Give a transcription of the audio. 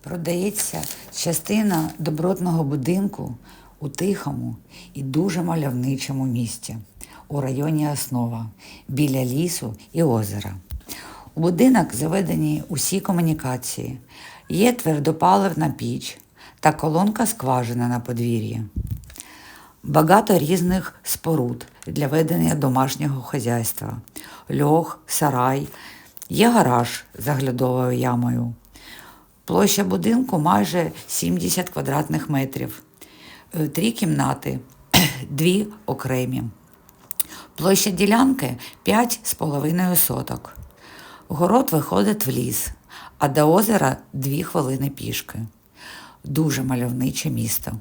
Продається частина добротного будинку у тихому і дуже мальовничому місті у районі Основа біля лісу і озера. У будинок заведені усі комунікації, є твердопаливна піч та колонка скважина на подвір'ї. Багато різних споруд для ведення домашнього хазяйства, льох, сарай, є гараж з оглядовою ямою. Площа будинку майже 70 квадратних метрів, Е, три кімнати, дві окремі. Площа ділянки 5,5 соток. Город виходить в ліс, а до озера 2 хвилини пішки. Дуже мальовниче місто.